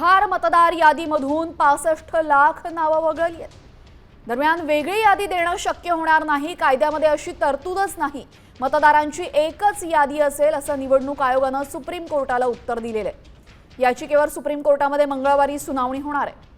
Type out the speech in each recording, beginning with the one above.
बिहार मतदार यादीमधून पासष्ट लाख नावं वगळली आहेत. दरम्यान वेगळी यादी देणं शक्य होणार नाही कायद्यामध्ये अशी तरतूदच नाही. मतदारांची एकच यादी असेल असं निवडणूक आयोगानं सुप्रीम कोर्टाला उत्तर दिलेलं आहे याचिकेवर सुप्रीम कोर्टामध्ये मंगळवारी सुनावणी होणार आहे.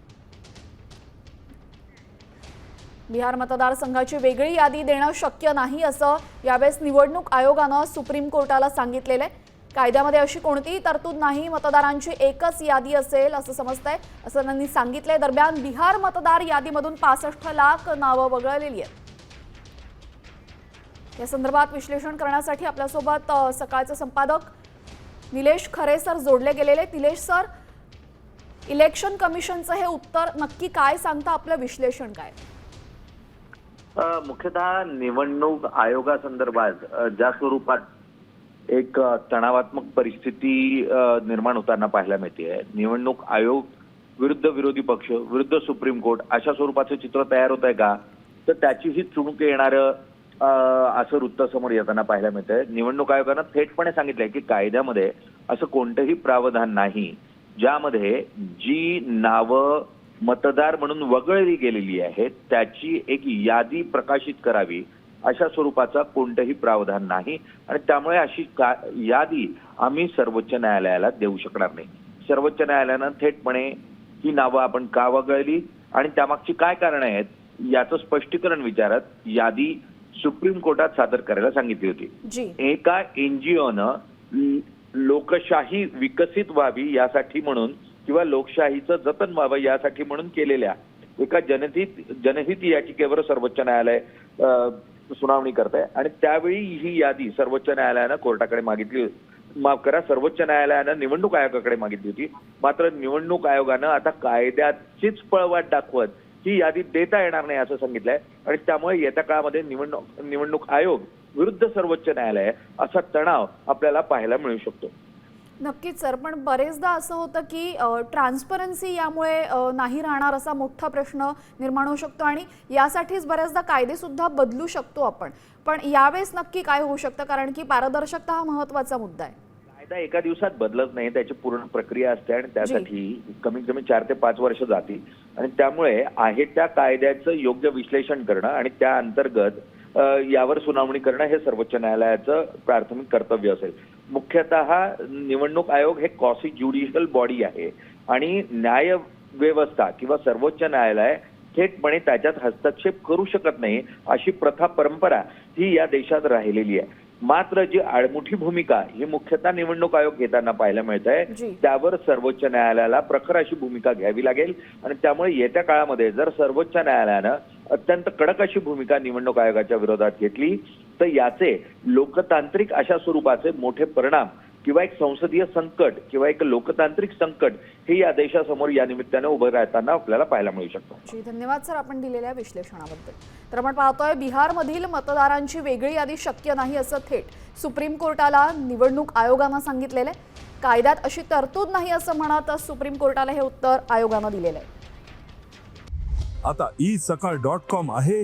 बिहार मतदारसंघाची वेगळी यादी देणं शक्य नाही असं यावेळेस निवडणूक आयोगानं सुप्रीम कोर्टाला सांगितलेलं आहे कायद्यामध्ये अशी कोणतीही तरतूद नाही मतदारांची एकच यादी असेल असं समजतंय. असं त्यांनी सांगितलंय. दरम्यान बिहार मतदार यादीमधून पासष्ट लाख नावं वगळलेली आहेत. या संदर्भात विश्लेषण करण्यासाठी आपल्यासोबत सकाळचे संपादक निलेश खरे सर जोडले गेलेले. निलेश सर इलेक्शन कमिशनचं हे उत्तर नक्की काय सांगतं? आपलं विश्लेषण काय? मुख्यतः निवडणूक आयोगासंदर्भात ज्या स्वरूपात एक तणावात्मक परिस्थिती निर्माण होताना पाहायला मिळते. निवडणूक आयोग विरुद्ध विरोधी पक्ष विरुद्ध सुप्रीम कोर्ट अशा स्वरूपाचं चित्र तयार होत आहे का? तर त्याचीही चुणूक येणारं असं वृत्त समोर येताना पाहायला मिळतंय. निवडणूक आयोगानं थेटपणे सांगितलंय की कायद्यामध्ये असं कोणतंही प्रावधान नाही ज्यामध्ये जी नावं मतदार म्हणून वगळली गेलेली आहेत त्याची एक यादी प्रकाशित करावी अशा स्वरूपाचा कोणतंही प्रावधान नाही. आणि त्यामुळे अशी का यादी आम्ही सर्वोच्च न्यायालयाला देऊ शकणार नाही. सर्वोच्च न्यायालयानं थेटपणे ही नावं आपण का वगळली? आणि त्यामागची काय कारणं आहेत? याचं स्पष्टीकरण विचारत यादी सुप्रीम कोर्टात सादर करायला सांगितली होती. जी. एका एनजीओनं लोकशाही विकसित व्हावी यासाठी म्हणून किंवा लोकशाहीचं जतन व्हावं यासाठी म्हणून केलेल्या एका जनहित जनहित याचिकेवर सर्वोच्च न्यायालय सुनावणी करत आहे आणि त्यावेळी ही यादी सर्वोच्च न्यायालयानं कोर्टाकडे मागितली माफ करा सर्वोच्च न्यायालयानं निवडणूक आयोगाकडे मागितली होती. मात्र निवडणूक आयोगानं आता कायद्याचीच पळवाट दाखवत ही यादी देता येणार नाही असं सांगितलंय. आणि त्यामुळे येत्या काळामध्ये निवडणूक निवडणूक आयोग विरुद्ध सर्वोच्च न्यायालय असा तणाव आपल्याला पाहायला मिळू शकतो. नक्कीच सर. पण बरेचदा असं होतं की ट्रान्सपरन्सी यामुळे नाही राहणार असा मोठा प्रश्न निर्माण होऊ शकतो आणि यासाठीच बऱ्याचदा कायदे सुद्धा बदलू शकतो आपण. पण यावेळेस नक्की काय होऊ शकतं? कारण की पारदर्शकता हा महत्त्वाचा मुद्दा आहे. कायदा एका दिवसात बदलत नाही. त्याची पूर्ण प्रक्रिया असते आणि त्यासाठी कमीत कमी चार ते पाच वर्ष जातील. आणि त्यामुळे आहे त्या कायद्याचं योग्य विश्लेषण करणं आणि त्या अंतर्गत यावर सुनावणी करणं हे सर्वोच्च न्यायालयाचं प्राथमिक कर्तव्य असेल. मुख्यतः निवडणूक आयोग हे कॉसी ज्युडिशियल बॉडी आहे. आणि न्याय व्यवस्था किंवा सर्वोच्च न्यायालय थेटपणे त्याच्यात हस्तक्षेप करू शकत नाही अशी प्रथा परंपरा ही या देशात राहिलेली आहे. मात्र जी आडमुठी भूमिका ही मुख्यतः निवडणूक आयोग घेताना पाहायला मिळत आहे. त्यावर सर्वोच्च न्यायालयाला प्रखर अशी भूमिका घ्यावी लागेल. आणि त्यामुळे येत्या काळामध्ये जर सर्वोच्च न्यायालयानं अत्यंत कडक अशी भूमिका निवडणूक आयोगाच्या विरोधात घेतली तर याचे लोकतांत्रिक अशा स्वरूपाचे मोठे परिणाम किंवा एक संसदीय संकट किंवा एक लोकतांत्रिक संकट हे या देशासमोर या निमित्तानं उभं राहताना आपल्याला पाहायला मिळू शकतं. जी धन्यवाद सर आपण दिलेल्या विश्लेषणाबद्दल. तर आपण पाहतोय बिहारमधील मतदारांची वेगळी यादी शक्य नाही असं थेट सुप्रीम कोर्टाला निवडणूक आयोगानं सांगितलेलं आहे. कायद्यात अशी तरतूद नाही असं म्हणत सुप्रीम कोर्टाला हे उत्तर आयोगानं दिलेलं आहे. आता ई सकाळ डॉट कॉम आहे.